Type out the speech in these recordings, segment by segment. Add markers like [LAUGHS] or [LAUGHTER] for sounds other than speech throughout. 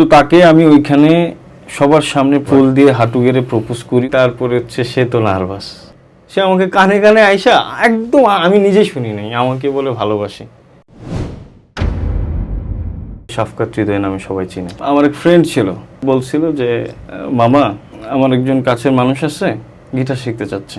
তো তাকে আমি ওইখানে সবার সামনে ফুল দিয়ে হাঁটু গেড়ে প্রপোজ করি। তারপরে হচ্ছে সে তো নার্ভাস। সে আমাকে কানে কানে আইসা একদম আমি নিজে শুনি নাই, আমাকে বলে ভালোবাসি। শাফকাত হৃদয় নামে সবাই চিনে। আমার এক ফ্রেন্ড ছিল, বলছিল যে, মামা, আমার একজন কাছের মানুষ আছে, গিটার শিখতে চাচ্ছে।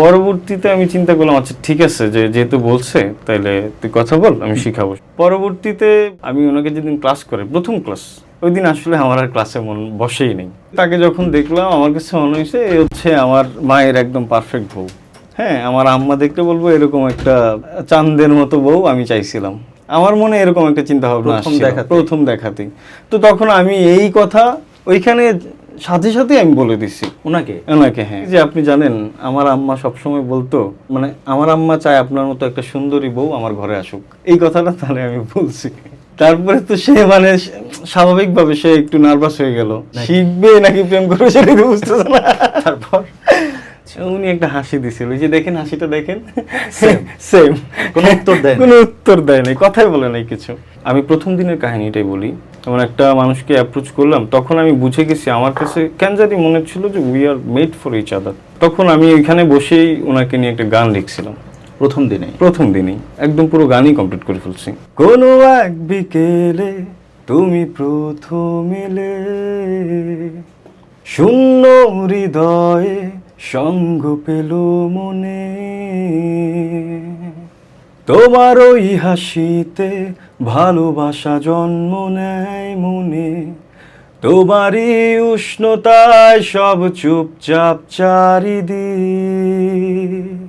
পরবর্তীতে আমি চিন্তা করলাম আচ্ছা ঠিক আছে, যে, যেহেতু বলছে, তাইলে তুই কথা বল, আমি শিখাবো। পরবর্তীতে আমি ওনাকে যেদিন ক্লাস করে, প্রথম ক্লাস ওই দিন আসলে আমার আর ক্লাসে মন বসেই নেই। তাকে যখন দেখলাম আমার কাছে মনে হয়েছে এ হচ্ছে আমার মায়ের একদম পারফেক্ট বউ। হ্যাঁ আমার আম্মা দেখতে বলব এরকম একটা চাঁদের মতো বউ আমি চাইছিলাম। আমার মনে এরকম একটা চিন্তা ভাবনা প্রথম দেখাতেই। তো তখন আমি এই কথা ওইখানে সাথে সাথে আমি বলে দিছি। ওনাকে? ওনাকে হ্যাঁ। যে আপনি জানেন আমার আম্মা সবসময় বলতো মানে আমার আম্মা চায় আপনার মতো একটা সুন্দরী বউ আমার ঘরে আসুক। এই কথাটা তাহলে আমি বলছি। তারপরে তো সে মানে স্বাভাবিকভাবে সে একটু নার্ভাস হয়ে গেল। শিখবে নাকি প্রেম করবে সেটা তো বুঝতেছে না। তারপর? উনি একটা হাসি দিছিল। যে দেখেন হাসিটা দেখেন? সেম কোনো উত্তর দেয়। কোনো উত্তর দেয় নাই কথাই বলে নাই কিছু। আমি প্রথম দিনের কাহিনীটাই বলি। এমন একটা মানুষকে অ্যাপ্রোচ করলাম। তখন আমি বুঝে গেছি আমার কাছে কেন জানি মনে হচ্ছিল যে we are made for each other তখন আমি ওইখানে বসেই ওনাকে নিয়ে একটা গান লিখছিলাম। প্রথম দিনে প্রথম দিনই। একদম পুরো গানই কমপ্লিট করে ফেলছি। কোনো এক বিকেলে তুমি প্রথম এলে শূন্য হৃদয়ে সঙ্গ পেল মনে। তোমার ওই হাসিতে ভালোবাসা জন্ম নেয় মনে। তোমারই উষ্ণতায় সব চুপচাপ চারিদিক।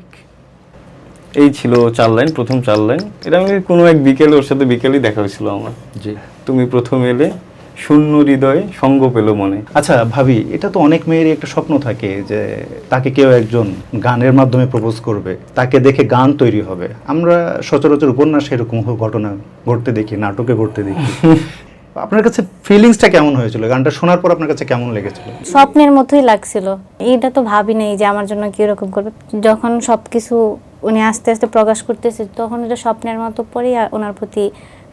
এই ছিল চার লাইন প্রথম চার লাইন। এটা আমি কোনো এক বিকেলে ওর সাথে বিকেলেই দেখা হয়েছিল আমার। জি। তুমি প্রথম এলে শূন্য হৃদয়ে সঙ্গ পেল মনে। আচ্ছা ভাবি এটা তো অনেক মেয়েরই একটা স্বপ্ন থাকে যে তাকে কেউ একজন গানের মাধ্যমে প্রপোজ করবে তাকে দেখে গান তৈরি হবে। আমরা সচরাচর উপন্যাসে এরকম ঘটনা ঘটতে দেখি নাটকে ঘটতে দেখি। [LAUGHS] আপনার কাছে ফিলিংসটা কেমন হয়েছিল? গানটা শোনার পর আপনার কাছে কেমন লেগেছিল? স্বপ্নের মতোই লাগছিল। এটা তো ভাবি নাই যে আমার জন্য কি রকম করবে। যখন সবকিছু উনি আস্তে আস্তে প্রকাশ করতেছে তখন এটা স্বপ্নের মতো পরেই ওনার প্রতি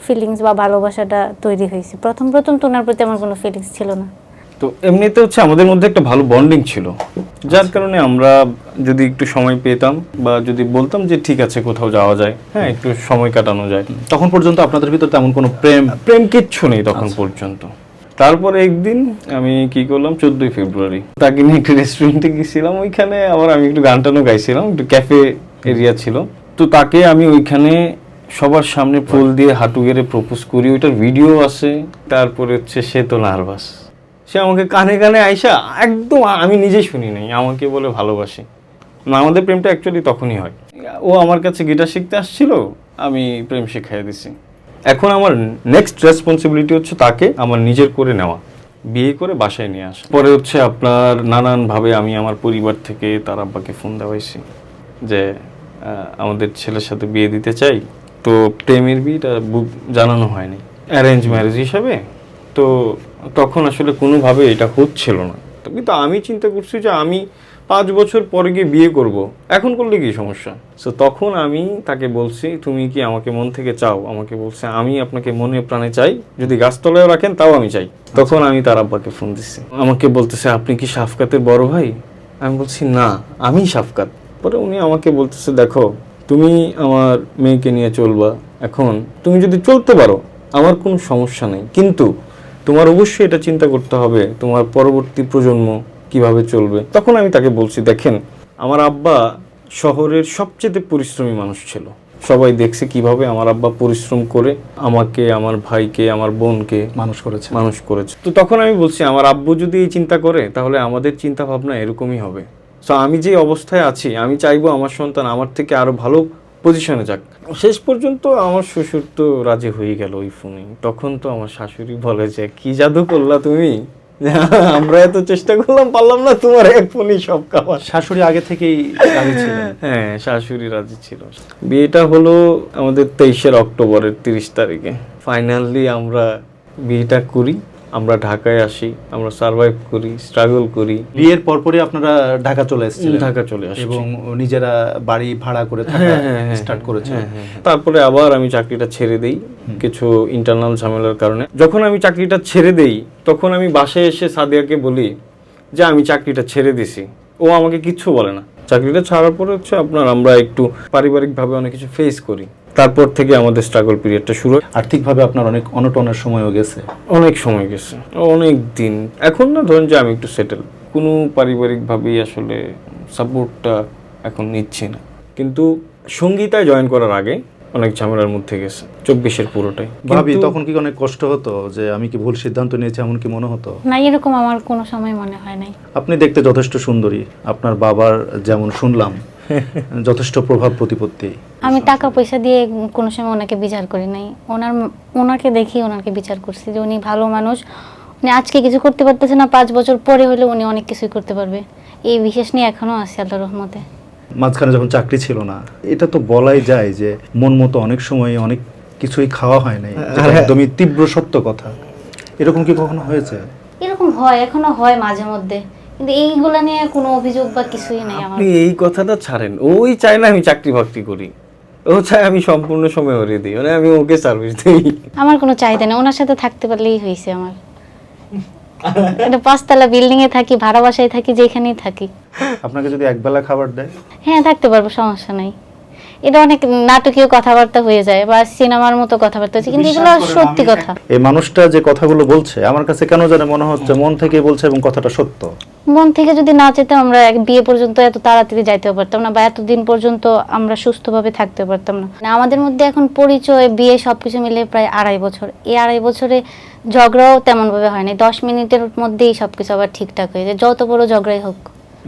ফিলিংস বা ভালোবাসাটা তৈরি হয়েছে। প্রথম প্রথম তো ওনার প্রতি আমার কোনো ফিলিংস ছিল না। তো এমনিতে হচ্ছে আমাদের মধ্যে একটা ভালো বন্ডিং ছিল। যার কারণে আমরা যদি একটু সময় পেতাম বা যদি বলতাম যে ঠিক আছে কোথাও যাওয়া যায়। হ্যাঁ একটু সময় কাটানো যায়। তখন পর্যন্ত আপনাদের ভিতর তেমন কোনো প্রেম প্রেম কিচ্ছু নেই তখন পর্যন্ত। তারপরে একদিন আমি কি করলাম চোদ্দই ফেব্রুয়ারি তাকে নিয়ে একটু রেস্টুরেন্টে গেছিলাম। ওইখানে আবার আমি একটু গান টানও গাইছিলাম একটু ক্যাফে এরিয়া ছিল। তো তাকে আমি ওইখানে সবার সামনে ফুল দিয়ে হাঁটু গেড়ে প্রপোজ করি। ওইটার ভিডিও আছে তারপরে হচ্ছে সে তো নার্ভাস সে আমাকে কানে কানে আইসা একদম আমি নিজে শুনি নাই, আমাকে বলে ভালোবাসি। না, আমাদের প্রেমটা অ্যাকচুয়ালি তখনই হয়। ও আমার কাছে গিটার শিখতে আসছিল, আমি প্রেম শিখাই দিছি। এখন আমার নেক্সট রেসপন্সিবিলিটি হচ্ছে তাকে আমার নিজের করে নেওয়া। বিয়ে করে বাসায় নিয়ে আসা। পরে হচ্ছে আপনার নানানভাবে আমি আমার পরিবার থেকে তার আব্বাকে ফোন দেওয়াইছি। যে আমাদের ছেলের সাথে বিয়ে দিতে চাই, তো প্রেমের বিয়েটা জানানো হয়নি। অ্যারেঞ্জ ম্যারেজ হিসাবে। তো তখন আসলে কোনোভাবে এটা হচ্ছিল না। কিন্তু আমি চিন্তা করছি যে, আমি পাঁচ বছর পরে গিয়ে বিয়ে করব। এখন করলে কি সমস্যা? সো তখন আমি তাকে বলছি, তুমি কি আমাকে মন থেকে চাও? আমাকে বলছে, আমি আপনাকে মনে প্রাণে চাই। যদি গাছতলায়ও রাখেন, তাও আমি চাই। তখন আমি তার আব্বাকে ফোন দিচ্ছি আমাকে বলতেছে, আপনি কি সাফকাতের বড় ভাই? আমি বলছি, না, আমি সাফকাত। পরে উনি আমাকে বলতেছে দেখো তুমি আমার মেয়েকে নিয়ে চলবা। এখন তুমি যদি চলতে পারো আমার কোনো সমস্যা নেই। কিন্তু তোমার অবশ্যই এটা চিন্তা করতে হবে তোমার পরবর্তী প্রজন্ম কীভাবে চলবে? তখন আমি তাকে বলছি দেখেন আমার আব্বা শহরের সবচেয়ে পরিশ্রমী মানুষ ছিল। সবাই দেখছে কীভাবে আমার আব্বা পরিশ্রম করে আমাকে আমার ভাইকে আমার বোনকে মানুষ করেছে। মানুষ করেছে। তো তখন আমি বলছি আমার আব্বু যদি এই চিন্তা করে তাহলে আমাদের চিন্তা ভাবনা এরকমই হবে। তো আমি যে অবস্থায় আছি আমি চাইব আমার সন্তান আমার থেকে আরও ভালো পজিশনে যাক। শেষ পর্যন্ত আমার শ্বশুর তো রাজি হয়ে গেল ওই ফোনে তখন তো আমার শাশুড়ি বলে যে কি জাদু করলা তুমি? [LAUGHS] আমরা এত চেষ্টা করলাম পারলাম না তোমার এক ফোনই সব কামার শাশুড়ি আগে থেকেই রাজি ছিলেন। [LAUGHS] হ্যাঁ শাশুড়ি রাজি ছিল। বিয়েটা হলো আমাদের তেইশের অক্টোবরের তিরিশ তারিখে। ফাইনালি আমরা বিয়েটা করি। আমরা ঢাকায় আসি আমরা সার্ভাইভ করি স্ট্রাগল করি। বিয়ের পরপরই আপনারা ঢাকা চলে এসেছিলেন। ঢাকা চলে আসি এবং নিজেরা বাড়ি ভাড়া করে থাকা স্টার্ট করেছে হ্যাঁ, হ্যাঁ, হ্যাঁ। তারপরে আবার আমি চাকরিটা ছেড়ে দেই কিছু ইন্টারনাল ঝামেলার কারণে। যখন আমি চাকরিটা ছেড়ে দেই তখন আমি বাসায় এসে সাদিয়াকে বলি যে আমি চাকরিটা ছেড়ে দিছি। ও আমাকে কিচ্ছু বলে না। চাকরিটা ছাড়ার পরে হচ্ছে আপনার আমরা একটু পারিবারিকভাবে অনেক কিছু ফেস করি। তারপর থেকে আমাদের স্ট্রাগল পিরিয়ডটা শুরু হয়। আর্থিকভাবে আপনার অনেক অনটনের সময়ও গেছে। অনেক সময় গেছে। অনেক দিন। এখন না ধরেন যে আমি একটু সেটেল কোনো পারিবারিকভাবেই আসলে সাপোর্টটা এখন নিচ্ছি না। কিন্তু সঙ্গীতায় জয়েন করার আগে অনেক ঝামেলার মধ্যে গেছে চব্বিশের পুরোটাই। ভাবি তখন কি অনেক কষ্ট হতো যে আমি কি ভুল সিদ্ধান্ত নিয়েছি এমন কি মনে হতো? না এরকম আমার কোনো সময় মনে হয় নাই। আপনি দেখতে যথেষ্ট সুন্দরী আপনার বাবার যেমন শুনলাম যথেষ্ট প্রভাব প্রতিপত্তি। আমি টাকা পয়সা দিয়ে কোনো সময় ওনাকে বিচার করি নাই। ওনার ওনাকে দেখি ওনাকে বিচার করছি যে উনি ভালো মানুষ। উনি আজকে কিছু করতে পারতেছে না পাঁচ বছর পরে হলে উনি অনেক কিছুই করতে পারবে। এই বিশেষ নিয়ে এখনও আছে আল্লাহ রহমতে। মাঝখানে যখন চাকরি ছিল না এটা তো বলাই যায় যে মন মতো অনেক সময় অনেক কিছুই খাওয়া হয় নাই যেটা একদমই তীব্র সত্য কথা। এরকম কি কখনো হয়েছে? এরকম হয় এখনও হয় মাঝে মধ্যে। কিন্তু এইগুলা নিয়ে কোনো অভিযোগ বা কিছুই নেই আমার। আপনি এই কথাটা ছাড়েন। ওই চায় না আমি চাকরি বাকরি করি। ও চায় আমি সম্পূর্ণ সময় হরিয়ে দিই। মানে আমি ওকে সার্ভিস দিই। আমার কোনো চাহিদা নেই। ওনার সাথে থাকতে পারলেই হয়েছে আমার। এটা পাঁচতলা বিল্ডিং এ থাকি ভাড়া বাসায় থাকি যেখানেই থাকি। আপনাকে যদি একবেলা খাবার দেয়? হ্যাঁ থাকতে পারব সমস্যা নাই। এটা অনেক নাটকীয় কথাবার্তা হয়ে যায় বা সিনেমার মতো কথাবার্তা হচ্ছে কিন্তু এগুলো সত্যি কথা। এই মানুষটা যে কথাগুলো বলছে আমার কাছে কেন জানে মনে হচ্ছে মন থেকে বলছে এবং কথাটা সত্য। মন থেকে যদি না যেতাম আমরা এক বিয়ে পর্যন্ত এত তাড়াতাড়ি যাইতে পারতাম না বা এতদিন পর্যন্ত আমরা সুস্থভাবে থাকতে পারতাম না। না, আমাদের মধ্যে এখন পরিচয় বিয়ে সবকিছু মিলে প্রায় আড়াই বছর। এই আড়াই বছরে ঝগড়াও তেমন ভাবে হয়নি। দশ মিনিটের মধ্যেই সবকিছু আবার ঠিকঠাক হয়ে যায় যত বড় ঝগড়াই হোক।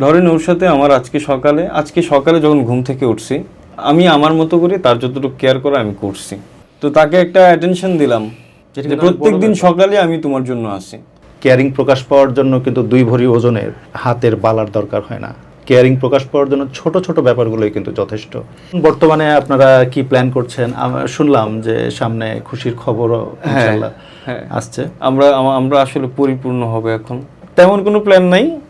ধরেন ওর সাথে আমার আজকে সকালে আজকে সকালে যখন ঘুম থেকে উঠছি আমি আমার মতো করে তার যতটুকু কেয়ার করা আমি করছি। তো তাকে একটা অ্যাটেনশন দিলাম যে প্রত্যেক দিন সকালে আমি তোমার জন্য আসি। কেয়ারিং প্রকাশ পাওয়ার জন্য কিন্তু দুই ভরি ওজনের হাতের বালার দরকার হয় না। কেয়ারিং প্রকাশ পাওয়ার জন্য ছোট ছোট ব্যাপারগুলোই কিন্তু যথেষ্ট। বর্তমানে আপনারা কি প্ল্যান করছেন? আমরা শুনলাম যে সামনে খুশির খবরও হ্যাঁ। আসছে। আমরা আমরা আসলে পরিপূর্ণ হবে এখন। তেমন কোনো প্ল্যান নাই।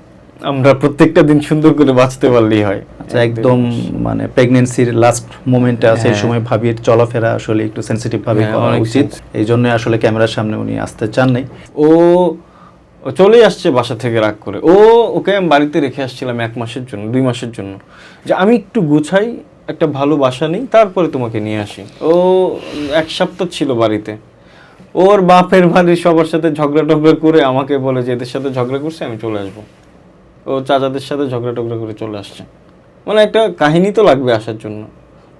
আমরা প্রত্যেকটা দিন সুন্দর করে বাঁচতে পারলেই হয়। আচ্ছা একদম মানে প্রেগনেন্সির লাস্ট মোমেন্টে আছে এই হ্যাঁ। সময় ভাবির চলাফেরা আসলে একটু সেন্সিটিভ ভাবে হ্যাঁ, করা উচিত। এই জন্য আসলে ক্যামেরার সামনে উনি আসতে চান নাই। ও ও চলেই আসছে বাসা থেকে রাগ করে। ও ওকে আমি বাড়িতে রেখে আসছিলাম এক মাসের জন্য দুই মাসের জন্য। যে আমি একটু গুছাই একটা ভালো বাসা নেই তারপরে তোমাকে নিয়ে আসি। ও এক সপ্তাহ ছিল বাড়িতে। ওর বাপের বাড়ির সবার সাথে ঝগড়া টগড়া করে আমাকে বলে যে এদের সাথে ঝগড়া করছে আমি চলে আসব। ও চাচাদের সাথে ঝগড়া টগড়া করে চলে আসছে। মানে একটা কাহিনী তো লাগবে আসার জন্য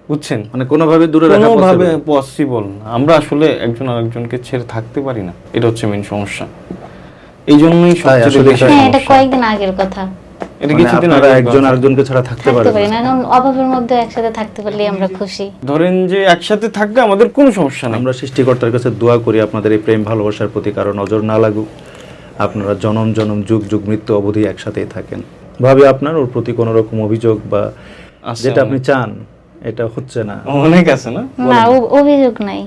বুঝছেন? মানে কোনোভাবে দূরে রাখা কোনোভাবে পসিবল না। আমরা আসলে একজন আরেকজনকে ছেড়ে থাকতে পারি না। এটা হচ্ছে মেন সমস্যা। এই জন্যই সবচেয়ে এটা- হ্যাঁ। কয়েকদিন আগের কথা। এটা মানে কিছুদিন আগে একজন আরেকজনকে ছাড়া থাকতে থাকতে না। না। অভাবের মধ্যে একসাথে থাকতে পারলেই আমরা খুশি। ধরেন যে একসাথে থাকলে আমাদের কোনো সমস্যা নেই। আমরা সৃষ্টিকর্তার কাছে দোয়া করি আপনাদের এই প্রেম ভালোবাসার প্রতি কারও নজর না লাগুক। আপনারা জনম জনম যুগ যুগ মৃত্যু অবধি একসাথেই থাকেন। ভাবি আপনার ওর প্রতি কোনো রকম অভিযোগ বা যেটা আপনি চান এটা হচ্ছে না? অনেক আছে না? না অভিযোগ নাই।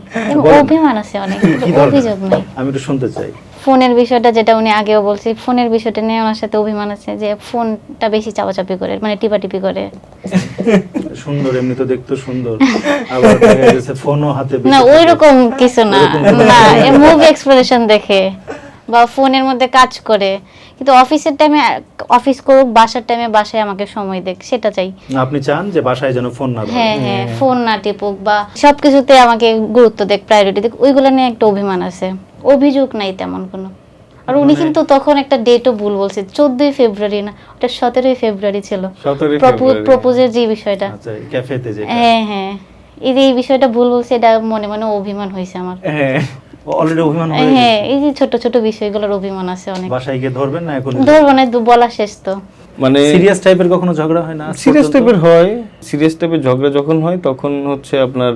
অভিমান আছে অনেক? অভিযোগ নাই। আমি একটু শুনতে চাই। ফোনের বিষয়টা যেটা উনি আগেও বলছে ফোনের বিষয়টা নিয়ে ওনার সাথে অভিমান আছে যে ফোনটা বেশি চাপাচাপি করে মানে টিপাটিপি করে। সুন্দর এমনি তো দেখতে সুন্দর। [LAUGHS] আবার দেখা গেছে ফোনও হাতে না থাকে। ওই রকম কিছু না। না মুভি এক্সপ্রেশন দেখে। বা ফোনের মধ্যে কাজ করে। কিন্তু অফিসের টাইমে অফিস করুক বাসার টাইমে বাসায় আমাকে সময় দেখ সেটা চাই। আপনি চান যে বাসায় যেন ফোন না হ্যাঁ হ্যাঁ ফোন না টিপুক বা সবকিছুতে আমাকে গুরুত্ব দেখ প্রায়োরিটি দেখ ওইগুলো নিয়ে একটা অভিমান আছে। অভিযোগ নাই তেমন কোনো। আর উনি কিন্তু তখন একটা ডেটও ভুল বলছে চোদ্দই ফেব্রুয়ারি না ওটা সতেরোই ফেব্রুয়ারি ছিল। ফেব্রুয়ারি। প্রপোজের যে বিষয়টা। আচ্ছা ক্যাফেতে হ্যাঁ হ্যাঁ। এই যে এই বিষয়টা ভুল বলছে এটা মনে মনে অভিমান হয়েছে আমার। হ্যাঁ। অলরেডি অভিমান হয়ে হ্যাঁ এই যে ছোট ছোট বিষয়গুলোর অভিমান আছে অনেক। বাসায় গিয়ে ধরবেন না এখন? ধরবো না বলা শেষ তো। মানে সিরিয়াস টাইপের কখনো ঝগড়া হয় না সিরিয়াস টাইপের হয়। সিরিয়াস টাইপের ঝগড়া যখন হয় তখন হচ্ছে আপনার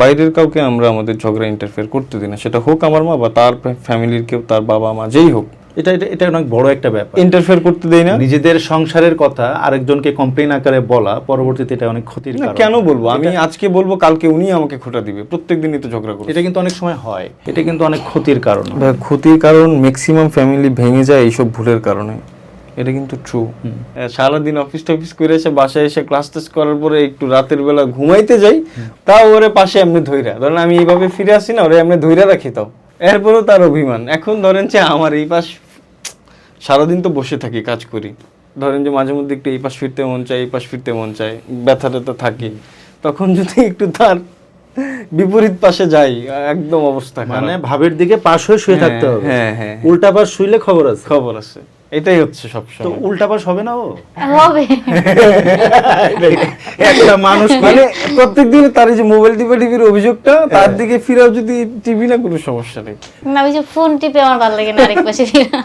বাইরের কাউকে আমরা আমাদের ঝগড়া ইন্টারফেয়ার করতে দিই না। সেটা হোক আমার মা বা তার ফ্যামিলির কেউ তার বাবা মা যেই হোক। এটা এটা অনেক বড় একটা ব্যাপার। ইন্টারফেয়ার করতে দেই না। নিজেদের সংসারের কথা আরেকজনকে কমপ্লেন আকারে বলা পরবর্তীতে এটা অনেক ক্ষতির কারণ। কেন বলব? আমি আজকে বলব কালকে উনি আমাকে খোটা দিবে। প্রত্যেক দিনই তো ঝগড়া করবে এটা কিন্তু অনেক সময় হয়। এটা কিন্তু অনেক ক্ষতির কারণ ক্ষতির কারণ ম্যাক্সিমাম ফ্যামিলি ভেঙে যায় এইসব ভুলের কারণে। এটা কিন্তু ট্রু সারাদিন অফিস টফিস করে এসে বাসায় এসে ক্লাস টেস করার পরে একটু রাতের বেলা ঘুমাইতে যাই তাও ওরে পাশে এমনি ধৈরা ধরেন আমি এইভাবে ফিরে আসি না ওরে এমনি ধইরা রাখি তাও। এরপরেও তার অভিমান। এখন ধরেন যে আমার এই পাশ সারাদিন তো বসে থাকি কাজ করি। ধরেন যে মাঝে মধ্যে একটু এই পাশ ফিরতে মন চায় এই পাশ ফিরতে মন চায় ব্যথা ট্যাথা থাকে তখন যদি একটু তার বিপরীত পাশে যাই একদম অবস্থা মানে ভাবের দিকে পাশ হয়ে শুয়ে হ্যাঁ, থাকতে হবে। হ্যাঁ, হ্যাঁ, হ্যাঁ। উল্টা পাশ শুইলে খবর আছে। খবর আছে। এটাই হচ্ছে তো সবসময় উল্টা পাশ হবে না ও? হবে। [LAUGHS] একটা মানুষ মানে প্রত্যেক দিন তার যে মোবাইল টিপে টিভির অভিযোগটা তার দিকে ফিরাও যদি টিভি না কোনো সমস্যা নেই। না ওই যে ফোন টিপে আমার ভালো লাগে না আরেক পাশে ফিরা।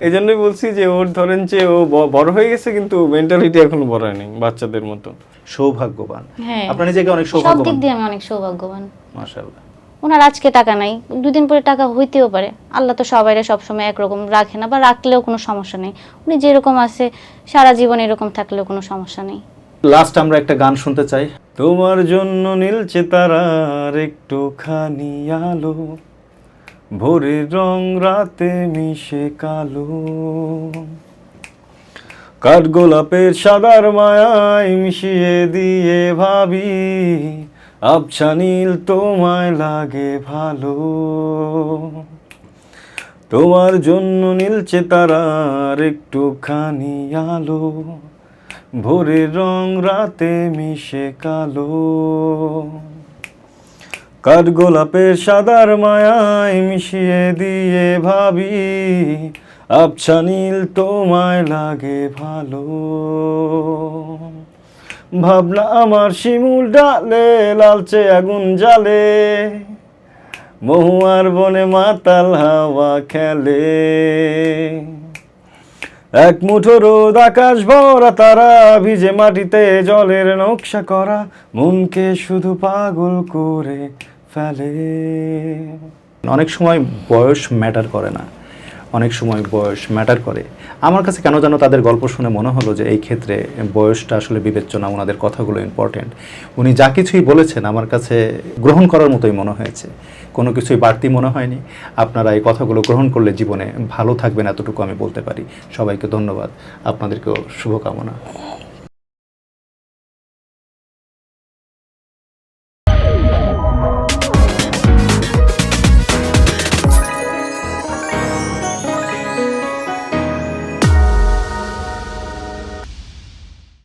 এই জন্যই বলছি যে ওর ধরেন যে ও বড় হয়ে গেছে কিন্তু মেন্টালিটি এখনও বড় হয়নি বাচ্চাদের মতো। সৌভাগ্যবান। হ্যাঁ। আপনার নিজেকে অনেক সৌভাগ্যবান। সব দিক দিয়ে আমি অনেক সৌভাগ্যবান। মাশাআল্লাহ। ওনার আজকে টাকা নাই। দুদিন পরে টাকা হইতেও পারে। আল্লাহ তো সবাইরে সবসময় একরকম রাখে না বা রাখলেও কোনো সমস্যা নেই। উনি যেরকম আছে সারা জীবন এরকম থাকলেও কোনো সমস্যা নেই। লাস্ট আমরা একটা গান শুনতে চাই। তোমার জন্য নীলছে তারার একটুখানি আলো। ভোরের রং রাতে মিশে কালো। কাঠগোলাপের সাদার মায়ায় মিশিয়ে দিয়ে ভাবি, আবছা নীল তোমায় লাগে ভালো। তোমার জন্য নীলছে তারার একটুখানি আলো। ভোরের রং রাতে মিশে কালো। কাঠগোলাপের সাদার মায়ায় মিশিয়ে দিয়ে ভাবি, আবছা নীল তোমায় লাগে ভালো। ভাবনা আমার শিমুল ডালে, লালচে আগুন জালে মহুয়ার বনে মাতাল হাওয়া খেলে। এক মুঠো রোদ আকাশ ভরা তারা, ভিজে মাটিতে জলের নকশা করা, মনকে শুধু পাগল করে ফেলে অনেক সময় বয়স ম্যাটার করে না। অনেক সময় বয়স ম্যাটার করে। আমার কাছে কেন যেন তাদের গল্প শুনে মনে হলো যে এই ক্ষেত্রে বয়সটা আসলে বিবেচ্য না ওনাদের কথাগুলো ইম্পর্টেন্ট উনি যা কিছুই বলেছেন আমার কাছে গ্রহণ করার মতোই মনে হয়েছে। কোনো কিছুই বাড়তি মনে হয়নি। আপনারা এই কথাগুলো গ্রহণ করলে জীবনে ভালো থাকবেন এতটুকু আমি বলতে পারি। সবাইকে ধন্যবাদ। আপনাদেরকেও শুভকামনা।